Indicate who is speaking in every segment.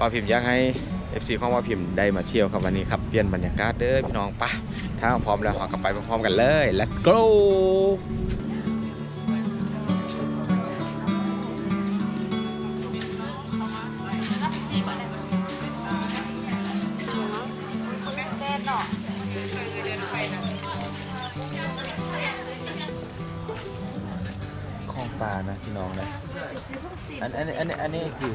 Speaker 1: ว่าพิมพ์อยากให้ FC ของว่าพิมพ์ได้มาเที่ยวครับวันนี้ครับเปลี่ยนบรรยากาศเด้อพี่น้องปะถ้าพร้อมแล้วเรากลับไปพร้อมๆกันเลย let's go คลองปลานะพี่น้องนะอันอันอันอันนี้คือ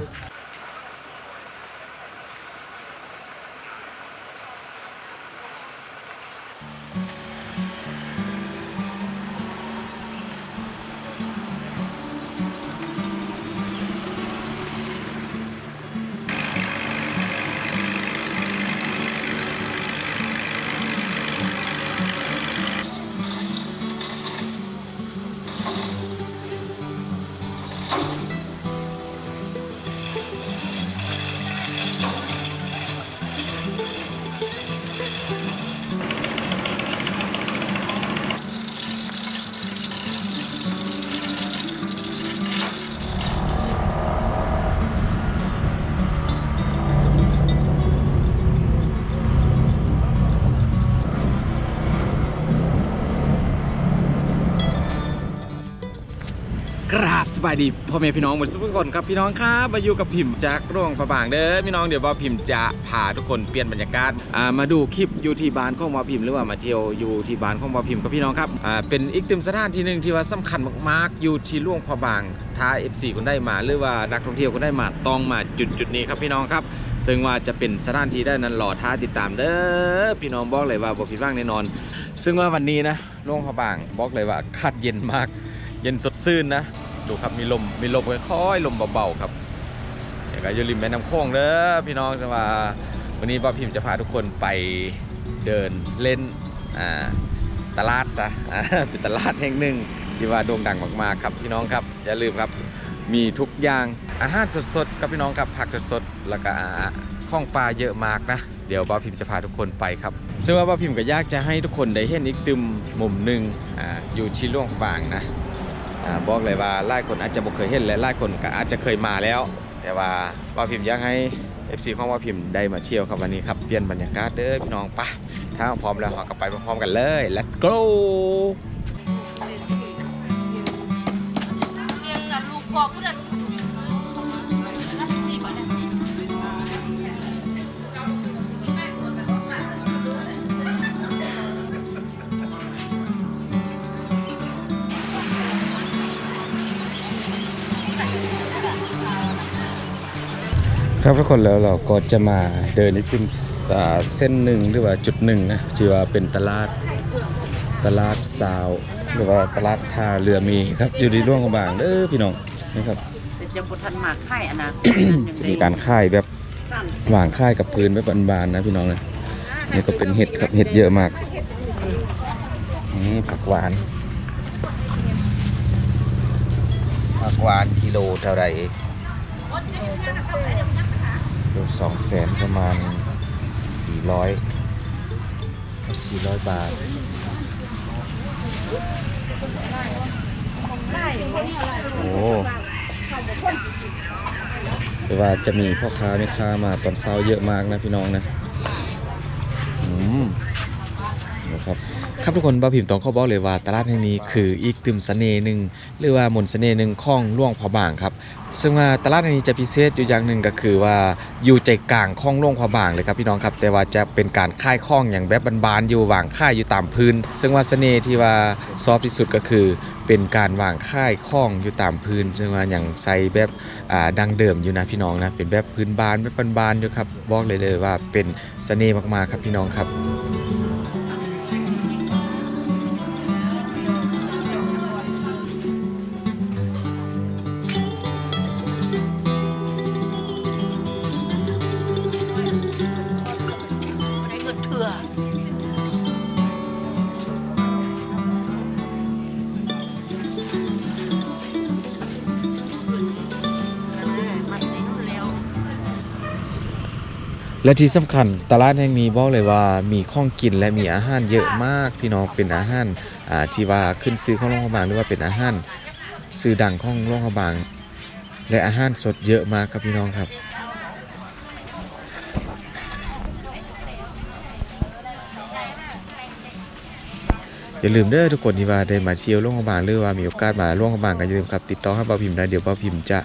Speaker 1: กราบสบายดีพ่อแม่พี่น้องหมดทุกคนครับพี่น้องครับมาอยู่กับพิมพ์จากร่วงพระบางเด้อพี่น้องเดี๋ยวว่าพิมพ์จะพาทุกคนเปลี่ยนบรรยากาศอ่ามาดูคลิปอยู่ที่บ้านของวาพิมพ์หรือว่ามาเที่ยวอยู่ที่บ้านของวาพิมพ์กับพี่น้องครับอ่าเป็นอีกตึมสถานที่หนึ่งที่ว่าสำคัญมากๆอยู่ที่ร่วงพระบางถ้า FC คนได้มาหรือว่านักท่องเที่ยวคนได้มาต้องมาจุดจุดนี้ครับพี่น้องครับ ซึ่งว่าจะเป็นสถานที่ได้นั้นรอท้าติดตามเด้อพี่น้องบอกเลยว่าบ่ผิดหวังแน่นอน ซึ่งว่าวันนี้นะร่วงพระบางบอกเลยว่าอากาศเย็นมาก เย็นสดชื่นนะ ดูครับมีลมมีลมค่อยๆลมเบาๆครับเดี๋ยวก็อยู่ริมแม่น้ำโขงเด้อพี่น้องจะว่าวันนี้ป้าพิมพ์จะพาทุกคนไปเดินเล่นตลาดซะเป็นตลาดแห่งหนึ่งที่ว่าโด่งดังมากๆครับพี่น้องครับอย่าลืมครับมีทุกอย่างอาหารสดๆครับพี่น้องครับผักสดๆแล้วก็ข้องปลาเยอะมากนะ เดี๋ยวป้าพิมพ์จะพาทุกคนไปครับซึ่งว่าป้าพิมพ์ก็ยากจะให้ทุกคนได้เห็นอีกตึมมุมหนึ่งออยู่ที่ล่วงบางนะ บอกเลยว่าหลายคนอาจจะบ่เคยเห็นและหลายคนก็อาจจะเคยมาแล้ว แต่ว่าว่าพิมพ์อยากให้ FC ของว่าพิมพ์ได้มาเที่ยวครับวันนี้ครับเปลี่ยนบรรยากาศเด้อพี่น้องปะถ้าพร้อมแล้วเรากลับไปพร้อมๆกันเลย let's go
Speaker 2: เรียนลูกบอกกูเด็
Speaker 1: ครับทุกคนแล้วเราก็จะมาเดินในจุดเส้นหนึ่งหรือว่าจุดหนึ่งนะที่ว่าเป็นตลาดตลาดสาว หรือว่าตลาดท่าเรือมีครับอยู่ที่ร่วงกระบางเด้อพี่น้องนะครับ
Speaker 3: แต่จะบทันหมากไข่อะนะ
Speaker 1: มีการค่ายแบบวางค่ายกับพื้นแบบบานๆนะพี่น้องนะนี่ก็เป็นเห็ดครับเห็ดเยอะมากนี่ผักหวานผักหวานกิโลเท่าไหร่ สองแสนประมาณสี่ร้อยสี่ร้อยบาทโอ้แต่ว่าจะมีพ่อค้าแม่ค้ามาตอนเช้าเยอะมากนะพี่น้องนะ อืมนะ ครับทุกคนบ้าพิมพ์ต้องเขาบอกเลยว่าตลาดแห่งนี้คืออีกตึมเสน่ห์หนึ่งหรือว่ามนต์เสน่ห์หนึ่งของล่วงพอบางครับซึ่งว่าตลาดแห่งนี้จะพิเศษอยู่อย่างหนึ่งก็คือว่าอยู่ใจกลางของล่วงพอบางเลยครับพี่น้องครับแต่ว่าจะเป็นการค่ายข้องอย่างแบบบานๆอยู่วางค่ายอยู่ตามพื้น ซึ่งว่าเสน่ห์ที่ว่าซอฟที่สุดก็คือ เป็นการวางค่ายข้องอยู่ตามพื้น ซึ่งว่าอย่างใส่แบบดังเดิมอยู่นะพี่น้องนะเป็นแบบพื้นบานแบบบานๆอยู่ครับบอกเลยเลยว่าเป็นเสน่ห์มากๆครับพี่น้องครับ
Speaker 3: และ
Speaker 1: ที่สำคัญตลาดแห่งนี้บอกเลยว่ามีข้องกินและมีอาหารเยอะมากพี่น้องเป็นอาหารอ่าที่ว่าขึ้นซื้อของโรงพยาบาลหรือว่าเป็นอาหารซื้อดังของโรงพยาบาลและอาหารสดเยอะมากครับพี่น้องครับอย่าลืมเด้อทุกคนที่ว่าได้มาเที่ยวโรงพยาบาลหรือว่ามีโอกาสมาโรงพยาบาลก็อย่าลืมครับติดต่อให้ป้าพิมพ์ได้เดี๋ยวป้าพิมพ์จะ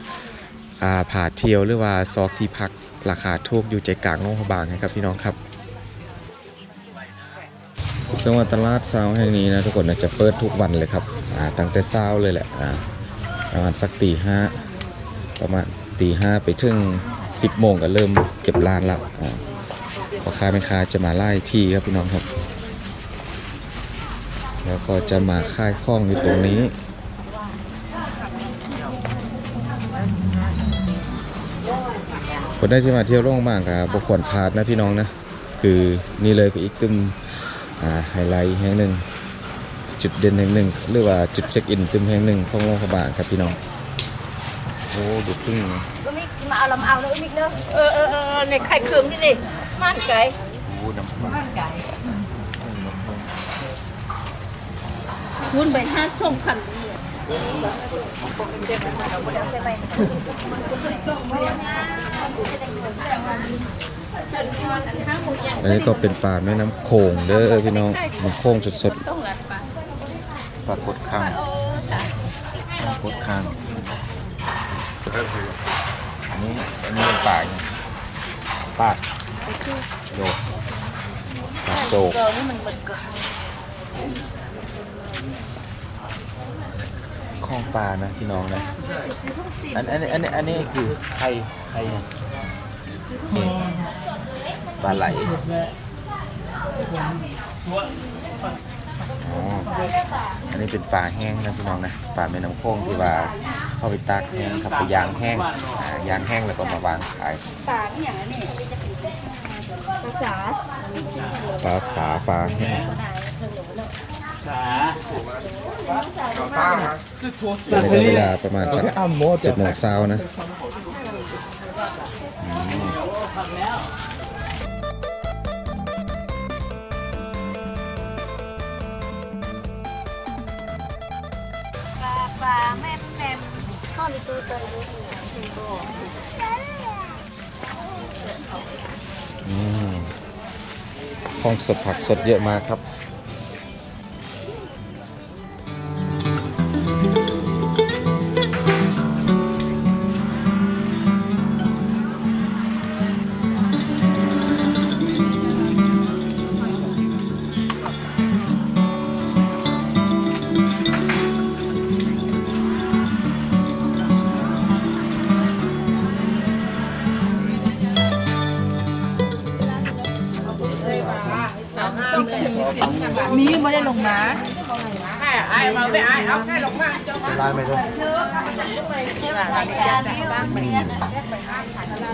Speaker 1: อ่าพาเที่ยวหรือว่าซอกที่พัก ราคาถูกอยู่ใจกลางโรงพยาบาลให้ครับพี่น้องครับซึ่งว่าตลาดเช้าแห่งนี้นะทุกคนนะจะเปิดทุกวันเลยครับตั้งแต่เช้าเลยแหละประมาณสักตีห้าประมาณตีห้าไปถึง10โมงก็เริ่มเก็บร้านละอ่าพ่อค้าแม่ค้าจะมาไล่ที่ครับพี่น้องครับ แล้วก็จะมาค่ายข้องอยู่ตรงนี้ คนได้ที่มาเที่ยวโรงพยาบาลกับบควรพลาดนะพี่น้องนะ คือนี่เลยคืออีกตึมอ่าไฮไลท์แห่งหนึ่ง จุดเด่นแห่งหนึ่งหรือว่าจุดเช็คอินตึมแห่งหนึ่งของโรงพยาบาลครับพี่น้องโอ้ดูพึ่งนะ
Speaker 2: ก็มิกมาเอาลำเอาแล้วมิกเด้อเออเออเออในไข่เคืองนี่ดิม่านไก่
Speaker 1: โอ้น้ำพึ่ง
Speaker 2: ม่านไก่คุณไปห้าช่องพันนี่
Speaker 1: อันนี้ก็เป็นปลาแม่น้ำโขงเด้อพี่น้องมันโขงสดๆปลากดข้างปลากดข้างอันนี้อันนี้เป็นปลาอย่าปลาโยกปลาโจก
Speaker 2: นี่มันเหมันกิน
Speaker 1: ข้องปลานะพี่น้องนะอันอันอันนี้อันนี้คือไข่ไข่นี่ปลาไหลอันนี้เป็นปลาแห้งนะพี่น้องนะปลาแม่น้ำโขงที่ว่าเข้าไปตากแห้งครับไปยางแห้งยางแห้งแล้วก็มาวางขาย
Speaker 2: ปลาที่อย่างนี้ภาษา
Speaker 1: ปลาสาปลาแห้ง เวลาประมาณสักเจ็ดโมงเช้านะ
Speaker 2: ขอ
Speaker 1: งสดผักสดเยอะมากครับ
Speaker 2: ไอ้
Speaker 3: มาไม่ไอ้เอาแค่ลงมา
Speaker 1: ไล่ไหมจ๊ะ
Speaker 2: รายรนี้มันเรียน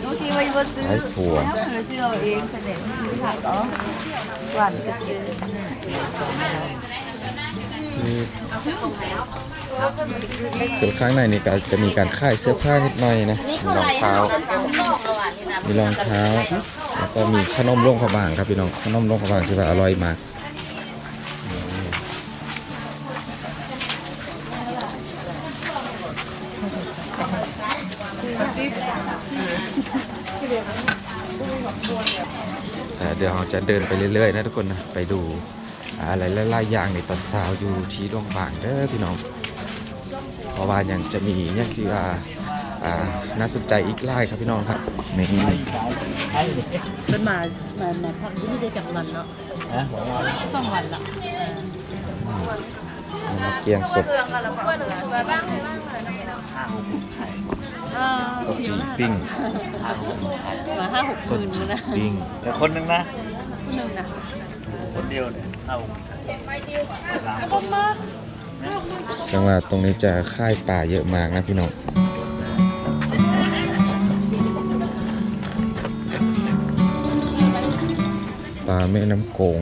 Speaker 2: ดูที่ว่าจะซื้อ
Speaker 1: ไล่ถั่ว
Speaker 2: ซื้อเราเองเสด็จที่ายก็หวานกระเทียม
Speaker 1: คือข้างในนี่ก็จะมีการค่ายเสื้อผ้านิดหน่อยนะมีรองเท้ามีรองเท้าแล้วก็มีขนมโรงพยาบาลครับพี่น้องขนมโรงพยาบาลที่ว่าอร่อยมาก แต่เดี๋ยวเรา จะเดินไปเรื่อยๆนะทุกคนนะไปดูอะไรหลายๆอย่างในตอนเช้าอยู่ที่โรงพยาบาลเด้อพี่น้องเพราะว่ายังจะมีอย่างที่ว่าอ่าน่าสนใจอีกหลายครับพี่น้องครับนี่
Speaker 3: เป็นมามามาพักที่นี่ได้จากวันเนาะสองวันละ
Speaker 1: มาเกียงสด
Speaker 2: เออ
Speaker 1: ข้าวจีปิ้ง
Speaker 2: มาห้าหกคืนนะ
Speaker 1: ปิ้ง
Speaker 4: แต่คนหนึ่งนะ
Speaker 2: หนึ่งนะ
Speaker 4: คนเดียวเนี่ยเอา
Speaker 1: จังหวะตรงนี้จะค่ายป่าเยอะมากนะพี่น้องปลาแม่น้ำโขง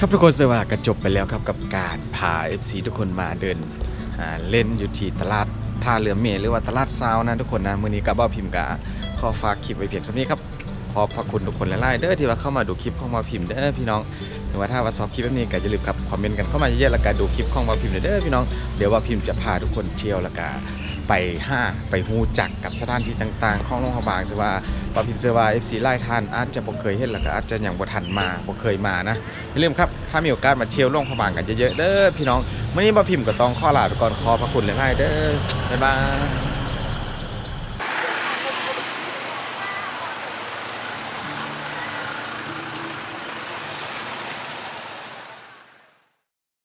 Speaker 1: ครับทุกคนสวัสดีก็จบไปแล้วครับกับการพา FC ทุกคนมาเดินเล่นอยู่ที่ตลาดท่าเรือเมหรือว่าตลาดซาวนะทุกคนนะมือนี้กับบ่าพิมพ์กะขอฝากคลิปไว้เพียงสักนี้ครับขอบพระคุณทุกคนหลายๆเด้อที่ว่าเข้ามาดูคลิปของบ่าพิมพ์เด้อพี่น้องหรือว่าถ้าว่าชอบคลิปแบบนี้ก็อย่าลืมครับคอมเมนต์กันเข้ามาเยอะๆแล้วก็ดูคลิปของบ่าพิมพ์เด้อพี่น้องเดี๋ยวบ่าพิมพ์จะพาทุกคนเที่ยวแล้วก็ ไปห้าไปฮู้จักกับสถานที่ต่างๆ ของโรงพยาบาลซึ่งว่าบ่าพิมเซว่าเอฟซีไล่ท่านอาจจะบ่เคยเห็นแล้วก็อาจจะยังบ่ทันมาบ่เคยมานะอย่าลืมครับถ้ามีโอกาสมาเที่ยวล่องพยาบางกันเยอะๆเด้อพี่น้องวันนี้ปอพิมก็ต้องขอลาไปก่อนขอพระคุณหลายๆเด้อบ๊ายบาย